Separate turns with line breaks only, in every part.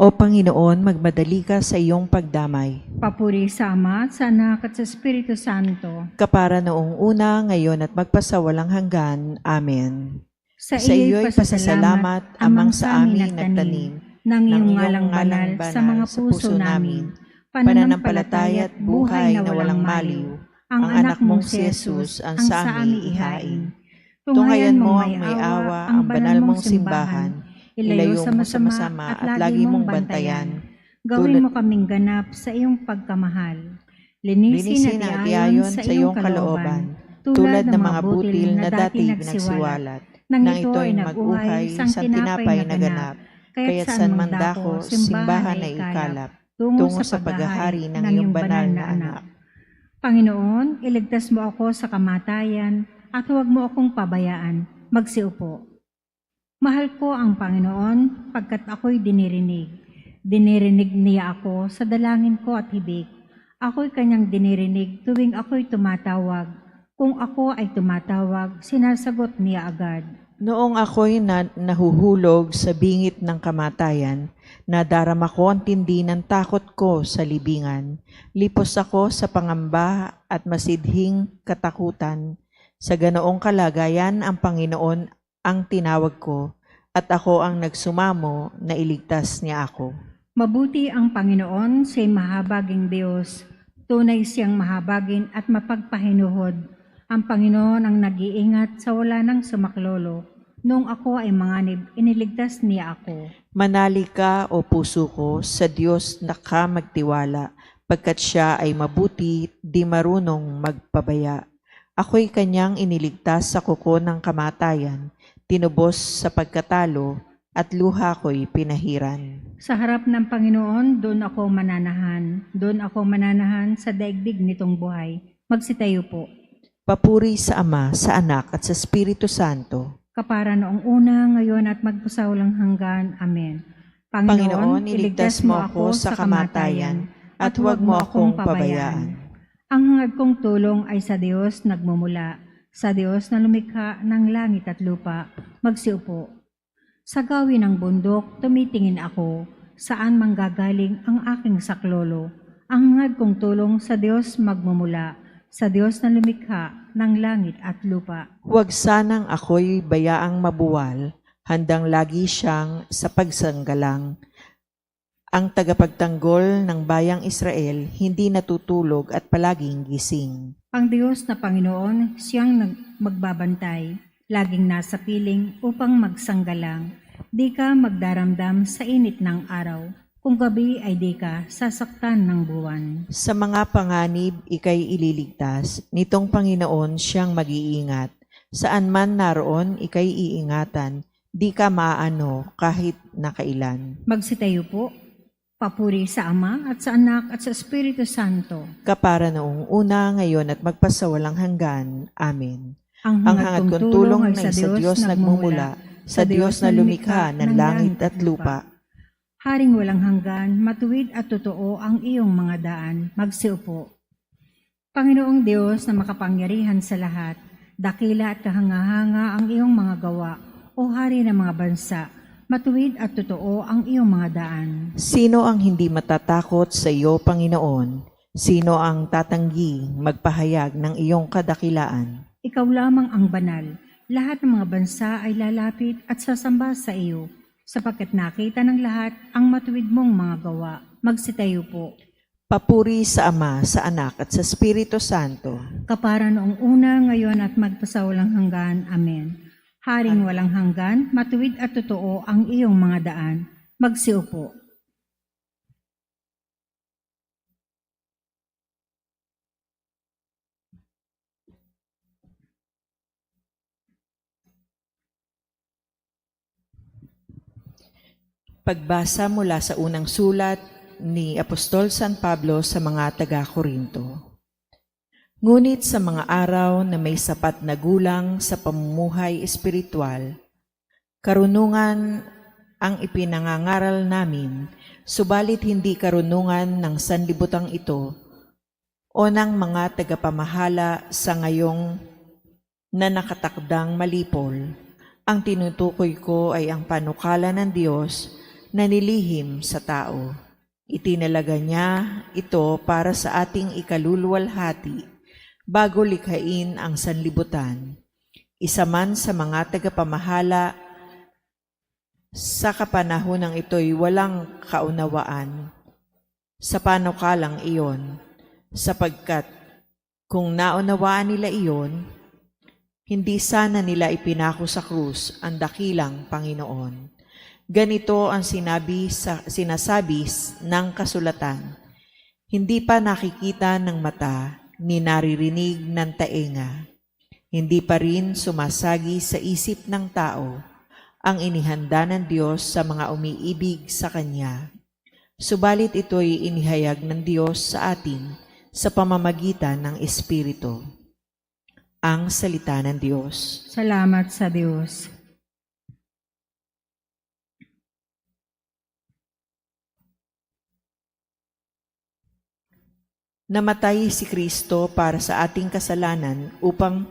O Panginoon, magmadali ka sa iyong pagdamay.
Papuri sa Ama, sa Anak at sa Espiritu Santo.
Kapara noong una, ngayon at magpasawalang hanggan. Amen.
Sa,
Sa
iyo'y
pasasalamat amang sa amin nagtanim
ng iyong ngalang banal sa mga puso namin, pananampalataya at buhay na walang maliw, ang anak mong si Jesus ang sa amin ihain.
Tunghayan mo ang may awa, ang banal mong simbahan,
ilayo sa masama at lagi mong bantayan. Gawin mo kaming ganap sa iyong pagkamahal. Linisin at iayon
sa iyong kalooban, tulad ng mga butil na dati nagsiwalat,
nang ito ay naguhay
sa tinapay na ganap, kaya't saan man dako, simbahan na ikalap, tungo sa paghahari ng iyong banal na anak.
Panginoon, iligtas mo ako sa kamatayan at huwag mo akong pabayaan. Magsiupo. Mahal ko ang Panginoon pagkat ako'y dinirinig. Dinirinig niya ako sa dalangin ko at hibig. Ako'y kanyang dinirinig tuwing ako'y tumatawag. Kung ako ay tumatawag, sinasagot niya agad.
Noong ako'y na, nahuhulog sa bingit ng kamatayan, nadarama ko ang tindi ng takot ko sa libingan. Lipos ako sa pangamba at masidhing katakutan. Sa ganoong kalagayan, ang Panginoon ang tinawag ko at ako ang nagsumamo na iligtas niya ako.
Mabuti ang Panginoon siya'y mahabaging Diyos. Tunay siyang mahabagin at mapagpahinuhod. Ang Panginoon ang nag-iingat sa wala ng sumaklolo. Noong ako ay manganib, iniligtas niya ako.
Manali ka o puso ko sa Diyos na ka magtiwala, pagkat siya ay mabuti, di marunong magpabaya. Ako'y kanyang iniligtas sa kuko ng kamatayan, tinubos sa pagkatalo, at luha ko'y pinahiran.
Sa harap ng Panginoon, doon ako mananahan. Doon ako mananahan sa daigdig nitong buhay. Magsitayo po.
Papuri sa Ama, sa Anak, at sa Espiritu Santo.
Kapara noong una, ngayon at magpasawalang hanggan. Amen.
Panginoon, iligtas mo ako sa kamatayan, at huwag mo akong pabayaan.
Ang hangad kong tulong ay sa Diyos nagmumula, sa Diyos na lumikha ng langit at lupa. Magsiupo. Sa gawin ng bundok, tumitingin ako, saan manggagaling ang aking saklolo. Ang hangad kong tulong sa Diyos magmumula, sa Diyos na lumikha ng langit at lupa.
Huwag sanang ako'y bayaang mabuwal, handang lagi siyang sa pagsanggalang. Ang tagapagtanggol ng bayang Israel hindi natutulog at palaging gising.
Ang Diyos na Panginoon, siyang magbabantay, laging nasa piling upang magsanggalang. Di ka magdaramdam sa init ng araw, kung gabi ay di ka sasaktan ng buwan.
Sa mga panganib, ikay ililigtas, nitong Panginoon siyang mag-iingat. Saan man naroon, ikay iingatan, di ka maaano kahit nakailan.
Magsitayo po, papuri sa Ama at sa Anak at sa Espiritu Santo.
Kapara noong una, ngayon at magpasawalang hanggan. Amen.
Ang
hangat
kong tulong ay sa Diyos nagmumula,
sa Diyos na lumikha ng langit at lupa.
Haring walang hanggan, matuwid at totoo ang iyong mga daan. Magsiupo. Panginoong Diyos na makapangyarihan sa lahat, dakila at kahanga-hanga ang iyong mga gawa, o hari ng mga bansa, matuwid at totoo ang iyong mga daan.
Sino ang hindi matatakot sa iyo, Panginoon? Sino ang tatanggi magpahayag ng iyong kadakilaan?
Ikaw lamang ang banal. Lahat ng mga bansa ay lalapit at sasamba sa iyo, sapagkat nakita ng lahat ang matuwid mong mga gawa. Magsitayo po.
Papuri sa Ama, sa Anak at sa Espiritu Santo.
Kapara noong una, ngayon at magpasawalang hanggan. Amen. Haring walang hanggan, matuwid at totoo ang iyong mga daan. Magsiupo.
Pagbasa mula sa unang sulat ni Apostol San Pablo sa mga taga-Korinto. Ngunit sa mga araw na may sapat na gulang sa pamumuhay espiritual, karunungan ang ipinangangaral namin, subalit hindi karunungan ng sanlibutang ito o ng mga tagapamahala sa ngayong na nakatakdang malipol. Ang tinutukoy ko ay ang panukala ng Diyos na nilihim sa tao. Itinalaga niya ito para sa ating ikaluluwalhati bago likhain ang sanlibutan. Isa man sa mga tagapamahala sa kapanahon ng ito'y walang kaunawaan sa panukalang iyon, sapagkat kung naunawaan nila iyon, hindi sana nila ipinako sa krus ang dakilang Panginoon. Ganito ang sinabi sa, sinasabi ng kasulatan, hindi pa nakikita ng mata ni naririnig ng taenga. Hindi pa rin sumasagi sa isip ng tao ang inihanda ng Diyos sa mga umiibig sa Kanya. Subalit ito'y inihayag ng Diyos sa atin sa pamamagitan ng Espiritu. Ang salita ng Diyos.
Salamat sa Diyos.
Namatay si Kristo para sa ating kasalanan upang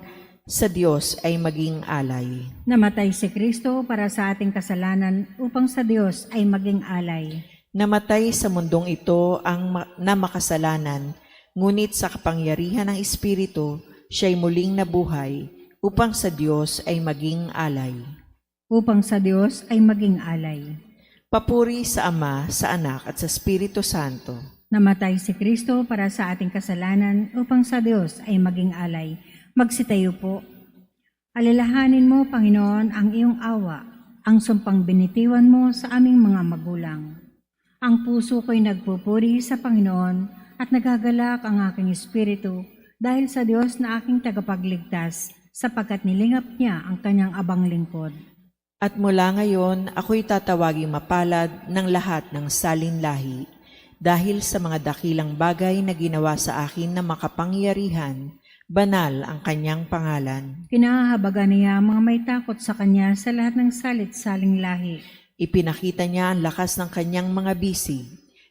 sa Diyos ay maging alay.
Namatay si Kristo para sa ating kasalanan upang sa Diyos ay maging alay.
Namatay sa mundong ito ang ma- na makasalanan, ngunit sa kapangyarihan ng Espiritu, siya'y muling nabuhay upang sa Diyos ay maging alay.
Upang sa Diyos ay maging alay.
Papuri sa Ama, sa Anak at sa Espiritu Santo.
Namatay si Kristo para sa ating kasalanan upang sa Diyos ay maging alay. Magsitayo po. Alalahanin mo, Panginoon, ang iyong awa, ang sumpang binitiwan mo sa aming mga magulang. Ang puso ko'y nagpupuri sa Panginoon at nagagalak ang aking espiritu dahil sa Diyos na aking tagapagligtas sapagkat nilingap niya ang kanyang abang lingkod.
At mula ngayon, ako'y tatawaging mapalad ng lahat ng salinlahi dahil sa mga dakilang bagay na ginawa sa akin na makapangyarihan, banal ang kanyang pangalan.
Kinahabagan niya ang mga may takot sa kanya sa lahat ng salit-saling lahi.
Ipinakita niya ang lakas ng kanyang mga bisi.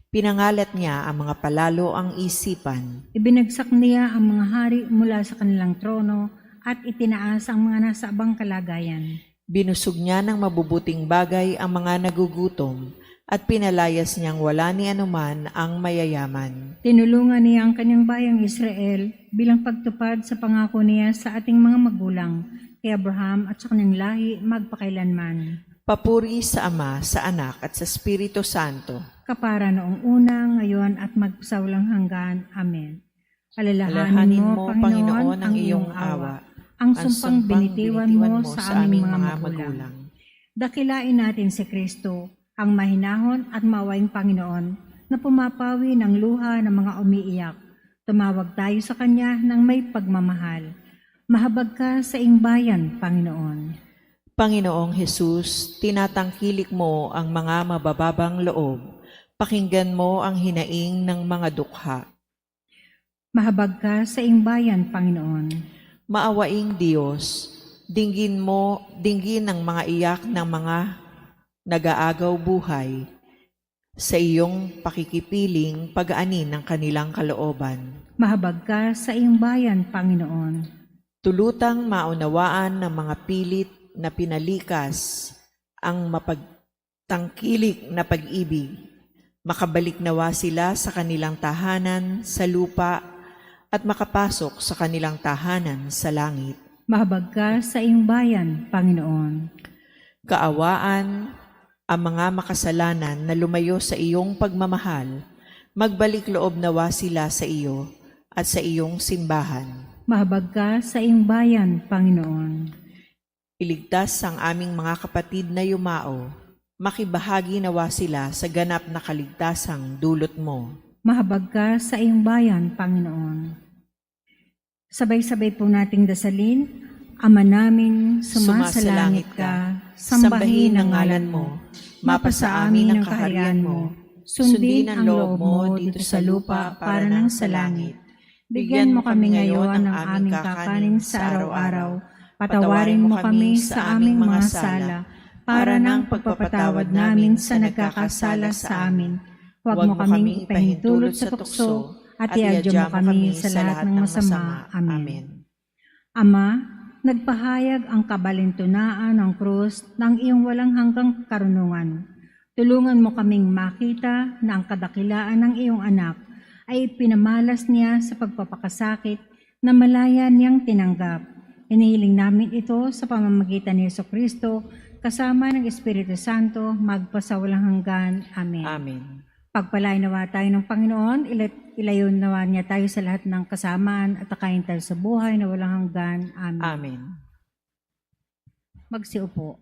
Pinangalat niya ang mga palalo ang isipan.
Ibinagsak niya ang mga hari mula sa kanilang trono at itinaas ang mga nasa abang kalagayan.
Binusog niya ng mabubuting bagay ang mga nagugutom at pinalayas niyang wala ni anuman ang mayayaman.
Tinulungan niya ang kanyang bayang Israel bilang pagtupad sa pangako niya sa ating mga magulang, kay Abraham at sa kanyang lahi magpakailanman.
Papuri sa Ama, sa Anak at sa Espiritu Santo.
Kapara noong una, ngayon at magpasawlang hanggan. Amen. Alalahanin
Alalahanin
mo, Panginoon, ang iyong awa, ang sumpang binitiwan mo sa aming mga magulang. Dakilain natin si Kristo, ang mahinahon at mawaing Panginoon, na pumapawi ng luha ng mga umiiyak. Tumawag tayo sa Kanya ng may pagmamahal. Mahabag ka sa ing bayan, Panginoon.
Panginoong Hesus, tinatangkilik mo ang mga mabababang loob. Pakinggan mo ang hinaing ng mga dukha.
Mahabag ka sa ing bayan, Panginoon.
Maawaing Diyos, dinggin mo, dinggin ang mga iyak ng mga nag-aagaw buhay sa iyong pakikipiling pag-aanin ng kanilang kalooban.
Mahabag ka sa iyong bayan, Panginoon.
Tulutang maunawaan ng mga pilit na pinalikas ang mapagtangkilik na pag-ibig. Makabalik nawa sila sa kanilang tahanan sa lupa at makapasok sa kanilang tahanan sa langit.
Mahabag ka sa iyong bayan, Panginoon.
Kaawaan ang mga makasalanan na lumayo sa iyong pagmamahal, magbalik loob nawa sila sa iyo at sa iyong simbahan.
Mahabag ka sa iyong bayan, Panginoon.
Iligtas ang aming mga kapatid na yumao, makibahagi nawa sila sa ganap na kaligtasang dulot mo.
Mahabag ka sa iyong bayan, Panginoon. Sabay-sabay po nating dasalin, Ama namin, sumasalangit ka, sambahin ang ngalan mo, mapasa amin ang kaharian mo, sundin ang loob mo dito sa lupa para ng sa langit. Bigyan mo kami ngayon ng aming kakanin sa araw-araw, patawarin mo kami sa aming mga sala, para ng pagpapatawad namin sa nagkakasala sa amin. Huwag mo kaming ipahintulot sa tukso, at iadyo mo kami sa lahat ng masama. Amen. Ama, nagpahayag ang kabalintunaan ng krus ng iyong walang hanggang karunungan. Tulungan mo kaming makita na ang kadakilaan ng iyong anak ay pinamalas niya sa pagpapakasakit na malaya niyang tinanggap. Inihiling namin ito sa pamamagitan ni Yeso Kristo kasama ng Espiritu Santo magpasawalang hanggan. Amen.
Amen.
Pagpalain nawa tayo ng Panginoon, ilayon nawa niya tayo sa lahat ng kasamaan at akayin tayo sa buhay na walang hanggan. Amen.
Amen.
Magsiupo.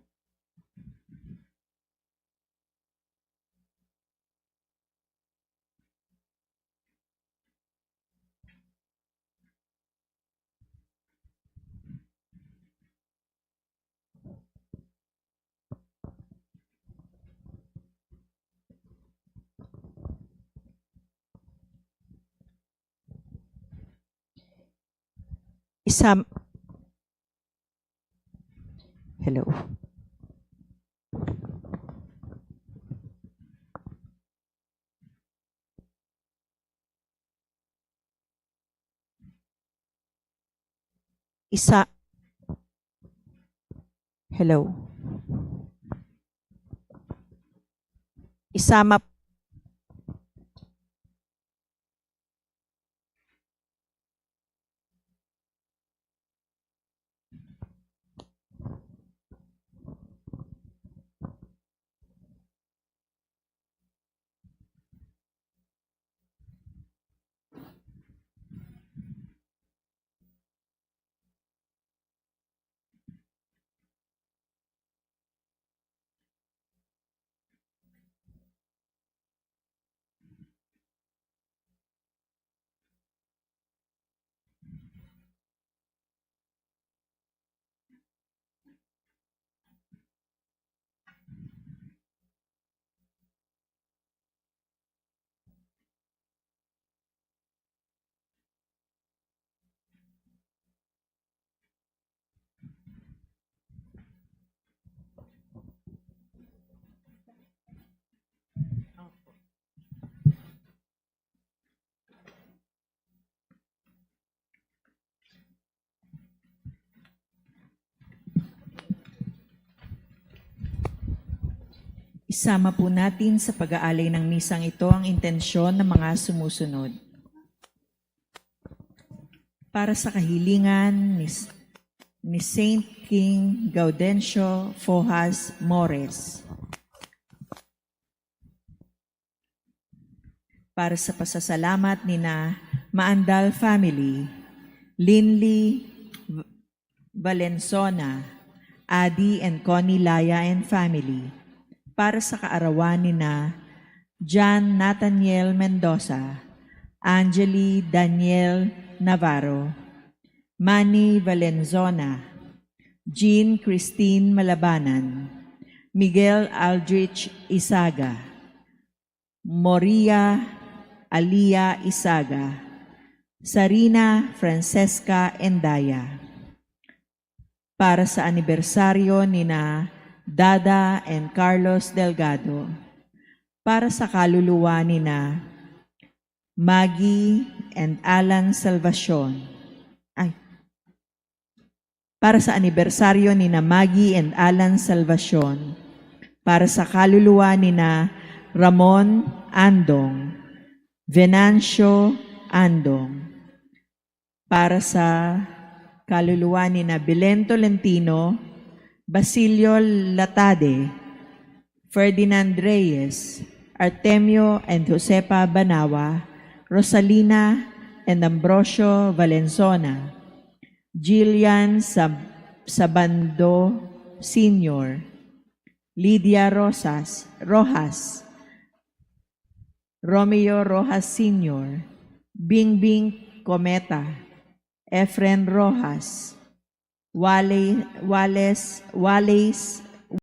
Isam Hello. Isa Hello. Isama Isama po natin sa pag-aalay ng misang ito ang intensyon ng mga sumusunod. Para sa kahilingan ni, ni Saint King Gaudencio Fojas Mores. Para sa pasasalamat ni na Maandal family, Linley Valenzona, Adi and Connie Laya and family para sa kaarawan ni na John Nathaniel Mendoza, Angeli Daniel Navarro, Manny Valenzona, Jean Christine Malabanan, Miguel Aldrich Isaga, Moria Alia Isaga, Sarina Francesca Endaya. Para sa anibersaryo ni na Dada and Carlos Delgado. Para sa kaluluwa ni na Maggie and Alan Salvacion. Ay. Para sa anibersaryo ni na Maggie and Alan Salvacion. Para sa kaluluwa ni na Ramon Andong. Venancio Andong. Para sa kaluluwa ni na Belen Tolentino, Basilio Latade, Ferdinand Reyes, Artemio and Josepa Banawa, Rosalina and Ambrosio Valenzona, Jillian Sab Sabando Sr., Lydia Rosas, Rojas, Romeo Rojas Sr., Bingbing Cometa, Efren Rojas, Wale, Wales, Wales